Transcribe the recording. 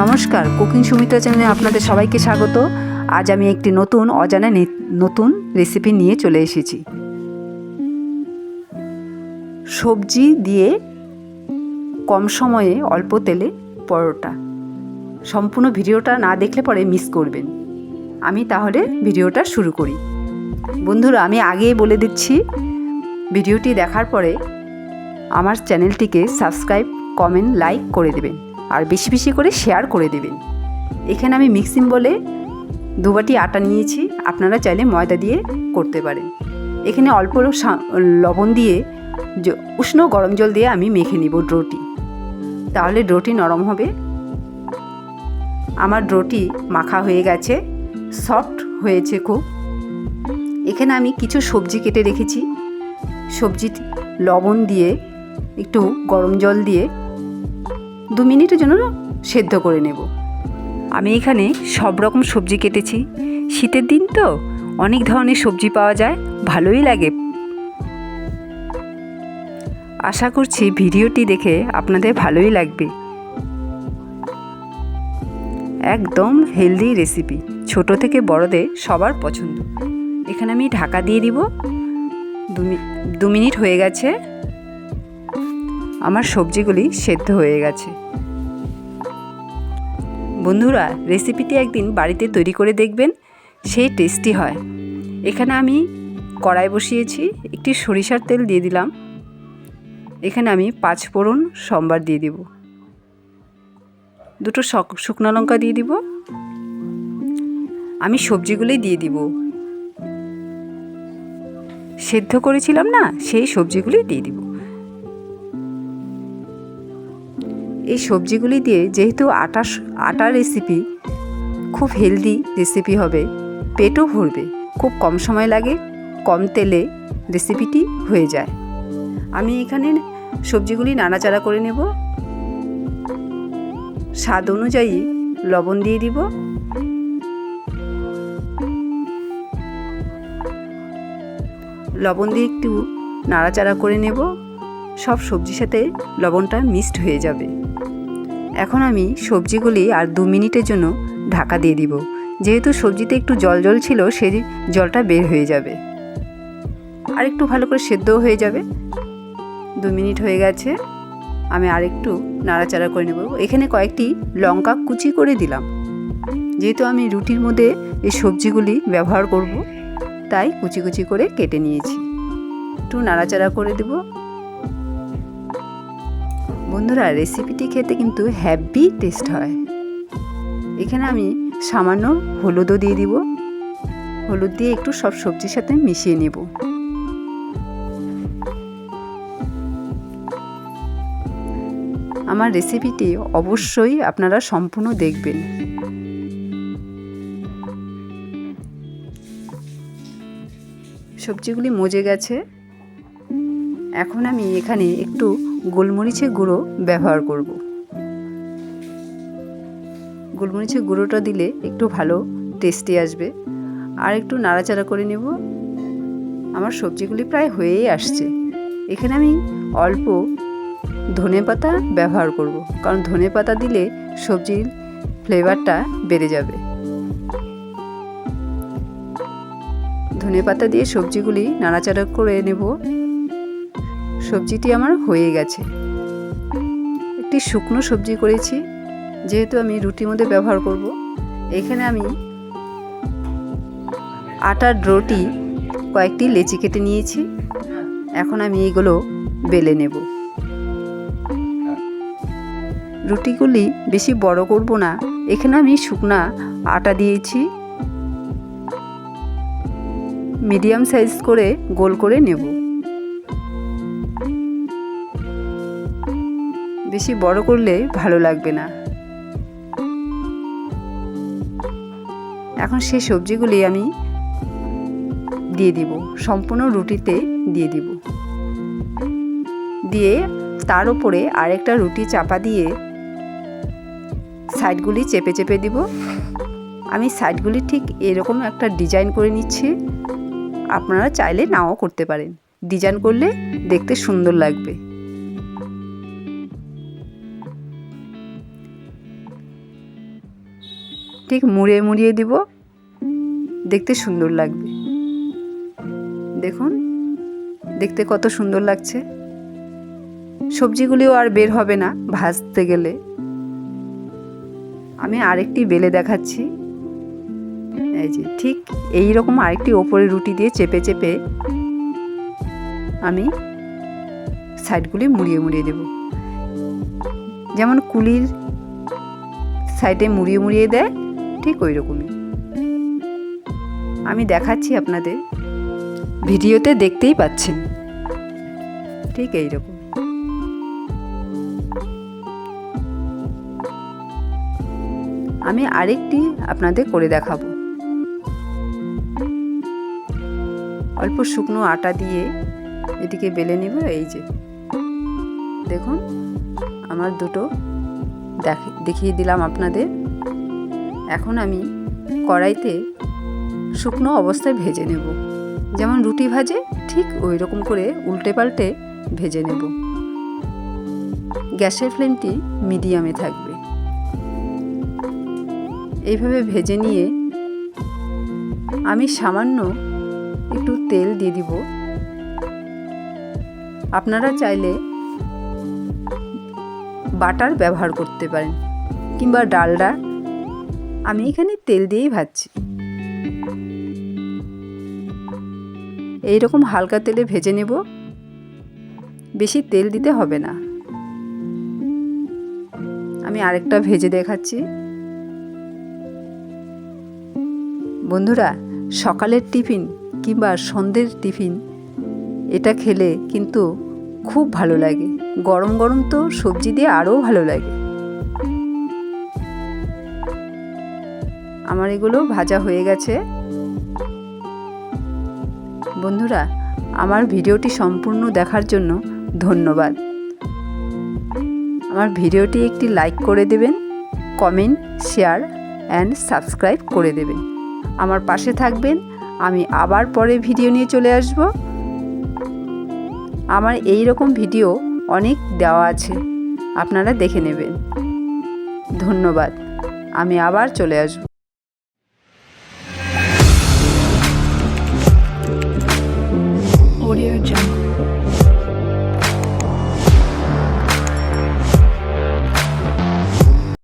নমস্কার, কুকিং সুমিত্রা চ্যানেলে আপনাদের সবাইকে স্বাগত। আজ আমি একটি নতুন, অজানা নতুন রেসিপি নিয়ে চলে এসেছি। সবজি দিয়ে কম সময়ে অল্প তেলে পরোটা। সম্পূর্ণ ভিডিওটা না দেখলে পরে মিস করবেন। আমি তাহলে ভিডিওটা শুরু করি। বন্ধুরা, আমি আগেই বলে দিচ্ছি, ভিডিওটি দেখার পরে আমার চ্যানেলটিকে সাবস্ক্রাইব কমেন্ট লাইক করে দেবেন। আর বেশি বেশি করে শেয়ার করে দেবেন। এখানে আমি মিক্সিং বলে দুবাটি আটা নিয়েছি, আপনারা চাইলে ময়দা দিয়ে করতে পারেন। এখানে অল্প লবণ দিয়ে উষ্ণ গরম জল দিয়ে আমি মেখে নিব ডোটি তাহলে ডোটি নরম হবে। আমার ডোটি মাখা হয়ে গেছে সফট হয়েছে খুব। এখানে আমি কিছু সবজি কেটে রেখেছি। সবজি লবণ দিয়ে, একটু গরম জল দিয়ে দু মিনিটের জন্য সেদ্ধ করে নেব। আমি এখানে সব রকম সবজি কেটেছি। শীতের দিন তো অনেক ধরনের সবজি পাওয়া যায়, ভালোই লাগে। আশা করছি ভিডিওটি দেখে আপনাদের ভালোই লাগবে। একদম হেলদি রেসিপি, ছোট থেকে বড়দের সবার পছন্দ। এখানে আমি ঢাকা দিয়ে দিব। দু মিনিট হয়ে গেছে। আমার সবজিগুলি সেদ্ধ হয়ে গেছে। বন্ধুরা, রেসিপিটি একদিন বাড়িতে তৈরি করে দেখবেন, সেই টেস্টি হয়। এখানে আমি কড়াই বসিয়েছি, একটি সরিষার তেল দিয়ে দিলাম। এখানে আমি পাঁচ ফোড়ন সম্বার দিয়ে দিব। দুটো শক- শুকনো লঙ্কা দিয়ে দিব। আমি সবজিগুলোই দিয়ে দিব। সেদ্ধ করেছিলাম না, সেই সবজিগুলি দিয়ে দিব। এই সবজিগুলি দিয়ে যেহেতু আটা আটা রেসিপি খুব হেলদি রেসিপি হবে, পেটও ভরবে, খুব কম সময় লাগে, কম তেলে রেসিপিটি হয়ে যায়। আমি এখানে সবজিগুলি নাড়াচাড়া করে নেব। স্বাদ অনুযায়ী লবণ দিয়ে দিব। লবণ দিয়ে একটু নাড়াচাড়া করে নেব। সব সবজির সাথে লবণটা মিক্সড হয়ে যাবে। এখন আমি সবজিগুলি আর দু মিনিটের জন্য ঢাকা দিয়ে দিব। যেহেতু সবজিতে একটু জল জল ছিল সেই জলটা বের হয়ে যাবে। আর একটু ভালো করে সেদ্ধও হয়ে যাবে। দু মিনিট হয়ে গেছে। আমি আরেকটু নাড়াচাড়া করে নেব। এখানে কয়েকটি লঙ্কা কুচি করে দিলাম। যেহেতু আমি রুটির মধ্যে এই সবজিগুলি ব্যবহার করব, তাই কুচি কুচি করে কেটে নিয়েছি। একটু নাড়াচাড়া করে দেব। বন্ধুরা রেসিপিটি খেতে কিন্তু হ্যাভি টেস্ট হয়। এখানে আমি সামান্য হলুদও দিয়ে দিব। হলুদ দিয়ে একটু সব সবজির সাথে মিশিয়ে নেব। আমার রেসিপিটি অবশ্যই আপনারা সম্পূর্ণ দেখবেন। সবজিগুলি মজে গেছে। এখন আমি এখানে একটু গোলমরিচের গুঁড়ো ব্যবহার করব। গোলমরিচের গুঁড়োটা দিলে একটু ভালো টেস্টি আসবে। আর একটু নাড়াচাড়া করে নেব। আমার সবজিগুলি প্রায় হয়েই আসছে। এখানে আমি অল্প ধনে পাতা ব্যবহার করব। কারণ ধনে পাতা দিলে সবজির ফ্লেভারটা বেড়ে যাবে। ধনে পাতা দিয়ে সবজিগুলি নাড়াচাড়া করে নেব। সবজিটি আমার হয়ে গেছে। একটি শুকনো সবজি করেছি, যেহেতু আমি রুটির মধ্যে ব্যবহার করব। এখানে আমি আটার রুটি, কয়েকটি লেচি কেটে নিয়েছি। এখন আমি এগুলো বেলে নেব। রুটিগুলি বেশি বড় করব না। এখানে আমি শুকনা আটা দিয়েছি। মিডিয়াম সাইজ করে গোল করে নেব। বেশি বড় করলে ভালো লাগবে না। এখন সেই সবজিগুলি আমি দিয়ে দিব, সম্পূর্ণ রুটিতে দিয়ে দিব। দিয়ে তার উপরে আরেকটা রুটি চাপা দিয়ে সাইডগুলি চেপে চেপে দিব। আমি সাইডগুলি ঠিক এরকম একটা ডিজাইন করে নিচ্ছি। আপনারা চাইলে নাও করতে পারেন। ডিজাইন করলে দেখতে সুন্দর লাগবে। ঠিক মুড়িয়ে মুড়িয়ে দিব। দেখতে সুন্দর লাগবে। দেখুন, দেখতে কত সুন্দর লাগছে। সবজিগুলিও আর বের হবে না ভাজতে গেলে। আমি আরেকটি বেলে দেখাচ্ছি। এই যে ঠিক এই রকম আরেকটি ওপরে রুটি দিয়ে চেপে চেপে আমি সাইডগুলি মুড়িয়ে মুড়িয়ে দেব। যেমন কুলির সাইডে মুড়িয়ে মুড়িয়ে দেয় ঠিক ওই রকমই আমি দেখাচ্ছি আপনাদের। ভিডিওতে দেখতেই পাচ্ছেন। ঠিক এই রকম আমি আরেকটি আপনাদের করে দেখাবো। অল্প শুকনো আটা দিয়ে এটিকে বেলে নিব, এই যে। দেখুন, আমার দুটো দেখিয়ে দিলাম আপনাদের। এখন আমি কড়াইতে শুকনো অবস্থায় ভেজে নেব। যেমন রুটি ভাজে, ঠিক ওই রকম করে উল্টে পাল্টে ভেজে নেব। গ্যাসের ফ্লেমটি মিডিয়ামে থাকবে। এইভাবে ভেজে নিয়ে আমি সামান্য একটু তেল দিয়ে দিব। আপনারা চাইলে বাটার ব্যবহার করতে পারেন, কিংবা ডালডা আমি এখানে তেল দিয়েই ভাজছি। এই রকম হালকা তেলে ভেজে নেব। বেশি তেল দিতে হবে না। আমি আরেকটা ভেজে দেখাচ্ছি। বন্ধুরা, সকালের টিফিন কিংবা সন্ধ্যের টিফিন, এটা খেলে কিন্তু খুব ভালো লাগে। গরম গরম তো সবজি দিয়ে আরও ভালো লাগে। আমার এগুলো ভাজা হয়ে গেছে। বন্ধুরা, আমার ভিডিওটি সম্পূর্ণ দেখার জন্য ধন্যবাদ। আমার ভিডিওটি একটি লাইক করে দেবেন, কমেন্ট, শেয়ার অ্যান্ড সাবস্ক্রাইব করে দেবেন। আমার পাশে থাকবেন, আমি আবার পরে ভিডিও নিয়ে চলে আসব। আমার এই রকম ভিডিও অনেক দেওয়া আছে, আপনারা দেখে নেবেন। ধন্যবাদ, আমি আবার চলে আসব। Audio Jungle.